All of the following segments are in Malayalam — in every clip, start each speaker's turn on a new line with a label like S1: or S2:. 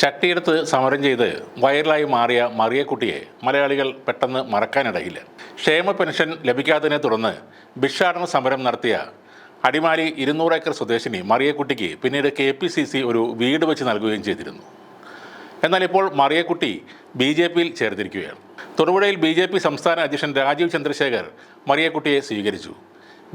S1: ചട്ടിയെടുത്ത് സമരം ചെയ്ത് വൈറലായി മാറിയ മറിയക്കുട്ടിയെ മലയാളികൾ പെട്ടെന്ന് മറക്കാനിടയില്ല. ക്ഷേമ പെൻഷൻ ലഭിക്കാത്തതിനെ തുടർന്ന് ഭിക്ഷാടന സമരം നടത്തിയ അടിമാലി ഇരുന്നൂറ് ഏക്കർ സ്വദേശിനി മറിയക്കുട്ടിക്ക് പിന്നീട് കെ പി സി സി ഒരു വീട് വെച്ച് നൽകുകയും ചെയ്തിരുന്നു. എന്നാൽ ഇപ്പോൾ മറിയക്കുട്ടി ബി ജെ പിയിൽ ചേർത്തിരിക്കുകയാണ് തൊടുപുഴയിൽ ബി ജെ പി സംസ്ഥാന അധ്യക്ഷൻ രാജീവ് ചന്ദ്രശേഖർ മറിയക്കുട്ടിയെ സ്വീകരിച്ചു.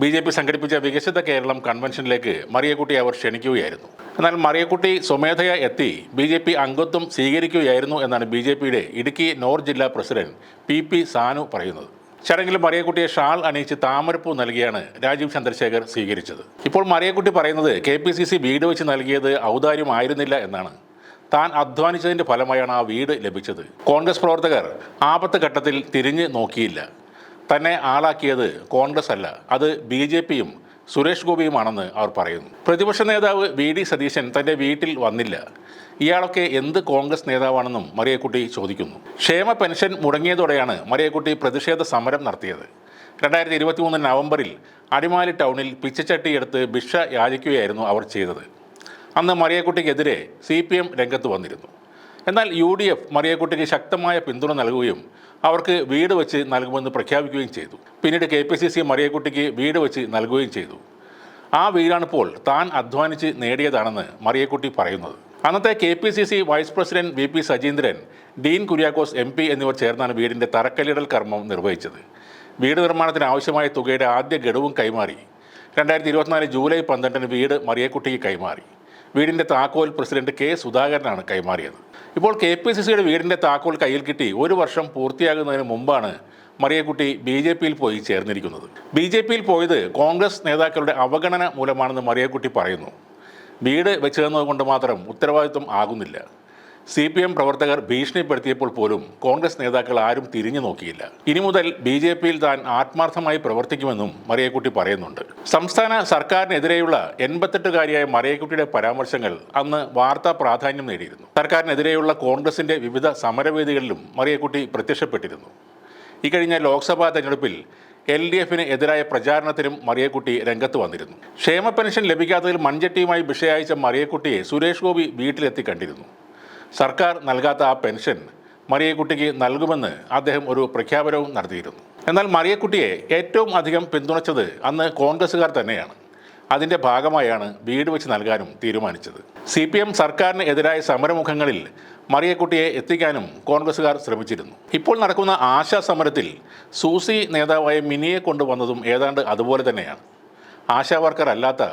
S1: ബി ജെ പി സംഘടിപ്പിച്ച വികസിത കേരളം കൺവെൻഷനിലേക്ക് മറിയക്കുട്ടി അവർ ക്ഷണിക്കുകയായിരുന്നു. എന്നാൽ മറിയക്കുട്ടി സ്വമേധയാ എത്തി ബി ജെ പി അംഗത്വം സ്വീകരിക്കുകയായിരുന്നു എന്നാണ് ബി ജെ പിയുടെ ഇടുക്കി നോർത്ത് ജില്ലാ പ്രസിഡന്റ് പി പി സാനു പറയുന്നത്. ചടങ്ങിൽ മറിയക്കുട്ടിയെ ഷാൾ അണിയിച്ച് താമരപ്പൂ നൽകിയാണ് രാജീവ് ചന്ദ്രശേഖർ സ്വീകരിച്ചത്. ഇപ്പോൾ മറിയക്കുട്ടി പറയുന്നത് കെ പി സി സി വീട് വെച്ച് നൽകിയത് ഔദാര്യമായിരുന്നില്ല എന്നാണ്. താൻ അധ്വാനിച്ചതിന്റെ ഫലമായാണ് ആ വീട് ലഭിച്ചത്. കോൺഗ്രസ് പ്രവർത്തകർ ആപത്ത് ഘട്ടത്തിൽ തിരിഞ്ഞ് നോക്കിയില്ല. തന്നെ ആളാക്കിയത് കോൺഗ്രസ് അല്ല. അത് ബി ജെ പിയും സുരേഷ് ഗോപിയുമാണെന്ന് അവർ പറയുന്നു. പ്രതിപക്ഷ നേതാവ് വി ഡി സതീശൻ തന്റെ വീട്ടിൽ വന്നില്ല. ഇയാളൊക്കെ എന്ത് കോൺഗ്രസ് നേതാവാണെന്നും മറിയക്കുട്ടി ചോദിക്കുന്നു. ക്ഷേമ പെൻഷൻ മുടങ്ങിയതോടെയാണ് മറിയക്കുട്ടി പ്രതിഷേധ സമരം നടത്തിയത്. രണ്ടായിരത്തി ഇരുപത്തി മൂന്ന് നവംബറിൽ അടിമാലി ടൗണിൽ പിച്ചച്ചട്ടി എടുത്ത് ഭിക്ഷ യാചിക്കുകയായിരുന്നു അവർ ചെയ്തത്. അന്ന് മറിയക്കുട്ടിക്കെതിരെ സി പി എം രംഗത്ത് വന്നിരുന്നു. എന്നാൽ യു ഡി എഫ് മറിയക്കുട്ടിക്ക് ശക്തമായ പിന്തുണ നൽകുകയും അവർക്ക് വീട് വെച്ച് നൽകുമെന്ന് പ്രഖ്യാപിക്കുകയും ചെയ്തു. പിന്നീട് കെ പി സി സി മറിയക്കുട്ടിക്ക് വീട് വെച്ച് നൽകുകയും ചെയ്തു. ആ വീടാണിപ്പോൾ താൻ അധ്വാനിച്ച് നേടിയതാണെന്ന് മറിയക്കുട്ടി പറയുന്നത്. അന്നത്തെ K P C C vice president V P Sajeendran Dean Kuriakose M P എന്നിവർ ചേർന്നാണ് വീടിന്റെ തറക്കല്ലിടൽ കർമ്മം നിർവഹിച്ചത്. വീട് നിർമ്മാണത്തിന് ആവശ്യമായ തുകയുടെ ആദ്യ ഗഡുവും കൈമാറി. രണ്ടായിരത്തി ഇരുപത്തിനാല് ജൂലൈ പന്ത്രണ്ടിന് വീട് മറിയക്കുട്ടിക്ക് കൈമാറി. വീടിന്റെ താക്കോൽ പ്രസിഡന്റ് കെ സുധാകരനാണ് കൈമാറിയത്. ഇപ്പോൾ കെ പി സി സിയുടെ വീടിന്റെ താക്കോൽ കയ്യിൽ കിട്ടി ഒരു വർഷം പൂർത്തിയാകുന്നതിന് മുമ്പാണ് മറിയക്കുട്ടി ബി ജെ പിയിൽ പോയി ചേർന്നിരിക്കുന്നത്. ബി ജെ പിയിൽ പോയത് കോൺഗ്രസ് നേതാക്കളുടെ അവഗണന മൂലമാണെന്ന് മറിയക്കുട്ടി പറയുന്നു. വീട് വെച്ചതെന്നതുകൊണ്ട് മാത്രം ഉത്തരവാദിത്വം ആകുന്നില്ല. സി പി എം പ്രവർത്തകർ ഭീഷണിപ്പെടുത്തിയപ്പോൾ പോലും കോൺഗ്രസ് നേതാക്കൾ ആരും തിരിഞ്ഞു നോക്കിയില്ല. ഇനി മുതൽ ബി ജെ പിയിൽ താൻ ആത്മാർത്ഥമായി പ്രവർത്തിക്കുമെന്നും മറിയക്കുട്ടി പറയുന്നുണ്ട്. സംസ്ഥാന സർക്കാരിനെതിരെയുള്ള എൺപത്തെട്ടുകാരിയായ മറിയക്കുട്ടിയുടെ പരാമർശങ്ങൾ അന്ന് വാർത്താ പ്രാധാന്യം നേടിയിരുന്നു. സർക്കാരിനെതിരെയുള്ള കോൺഗ്രസിന്റെ വിവിധ സമരവേദികളിലും മറിയക്കുട്ടി പ്രത്യക്ഷപ്പെട്ടിരുന്നു. ഇക്കഴിഞ്ഞ ലോക്സഭാ തെരഞ്ഞെടുപ്പിൽ എൽ ഡി എഫിന് എതിരായ പ്രചാരണത്തിനും മറിയക്കുട്ടി രംഗത്ത് വന്നിരുന്നു. ക്ഷേമ പെൻഷൻ ലഭിക്കാത്തതിൽ മൺചട്ടിയുമായി വിഷയായിച്ച മറിയക്കുട്ടിയെ സുരേഷ് ഗോപി വീട്ടിലെത്തി കണ്ടിരുന്നു. സർക്കാർ നൽകാത്ത ആ പെൻഷൻ മറിയക്കുട്ടിക്ക് നൽകുമെന്ന് അദ്ദേഹം ഒരു പ്രഖ്യാപനവും നടത്തിയിരുന്നു. എന്നാൽ മറിയക്കുട്ടിയെ ഏറ്റവും അധികം പിന്തുണച്ചത് അന്ന് കോൺഗ്രസ്സുകാർ തന്നെയാണ്. അതിന്റെ ഭാഗമായാണ് വീട് വെച്ച് നൽകാനും തീരുമാനിച്ചത്. സി പി എം സർക്കാരിന് എതിരായ സമരമുഖങ്ങളിൽ മറിയക്കുട്ടിയെ എത്തിക്കാനും കോൺഗ്രസ്സുകാർ ശ്രമിച്ചിരുന്നു. ഇപ്പോൾ നടക്കുന്ന ആശാ സമരത്തിൽ സൂസി നേതാവായ മിനിയെ കൊണ്ടുവന്നതും ഏതാണ്ട് അതുപോലെ തന്നെയാണ്. ആശാ വർക്കർ അല്ലാത്ത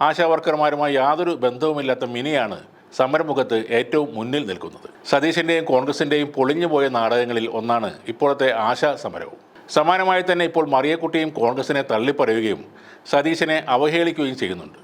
S1: ആശാ വർക്കർമാരുമായി യാതൊരു ബന്ധവുമില്ലാത്ത മിനിയാണ് സമരമുഖത്ത് ഏറ്റവും മുന്നിൽ നിൽക്കുന്നത്. സതീശിന്റെയും കോൺഗ്രസിന്റെയും പൊളിഞ്ഞുപോയ നാടകങ്ങളിൽ ഒന്നാണ് ഇപ്പോഴത്തെ ആശാ സമരവും. സമാനമായി തന്നെ ഇപ്പോൾ മറിയക്കുട്ടിയും കോൺഗ്രസിനെ തള്ളിപ്പറയുകയും സതീശനെ അവഹേളിക്കുകയും ചെയ്യുന്നുണ്ട്.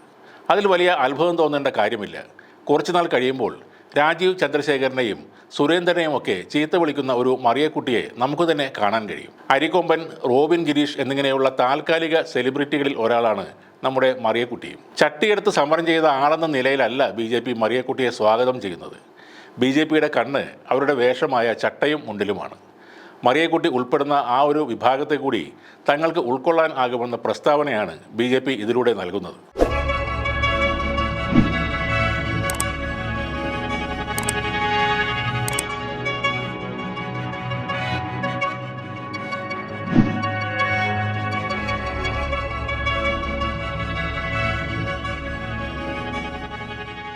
S1: അതിൽ വലിയ അത്ഭുതം തോന്നേണ്ട കാര്യമില്ല. കുറച്ചുനാൾ കഴിയുമ്പോൾ രാജീവ് ചന്ദ്രശേഖരനെയും സുരേന്ദ്രനെയും ഒക്കെ ചീത്ത വിളിക്കുന്ന ഒരു മറിയക്കുട്ടിയെ നമുക്ക് തന്നെ കാണാൻ കഴിയും. അരിക്കൊമ്പൻ റോബിൻ ഗിരീഷ് എന്നിങ്ങനെയുള്ള താൽക്കാലിക സെലിബ്രിറ്റികളിൽ ഒരാളാണ് നമ്മുടെ മറിയക്കുട്ടിയും. ചട്ടിയെടുത്ത് സമരം ചെയ്ത ആളെന്ന നിലയിലല്ല ബി ജെ പി മറിയക്കുട്ടിയെ സ്വാഗതം ചെയ്യുന്നത്. ബി ജെ പിയുടെ കണ്ണ് അവരുടെ വേഷമായ ചട്ടയും മുണ്ടിലുമാണ്. മറിയക്കുട്ടി ഉൾപ്പെടുന്ന ആ ഒരു വിഭാഗത്തെ കൂടി തങ്ങൾക്ക് ഉൾക്കൊള്ളാൻ ആകുമെന്ന പ്രസ്താവനയാണ് ബി ഇതിലൂടെ നൽകുന്നത്.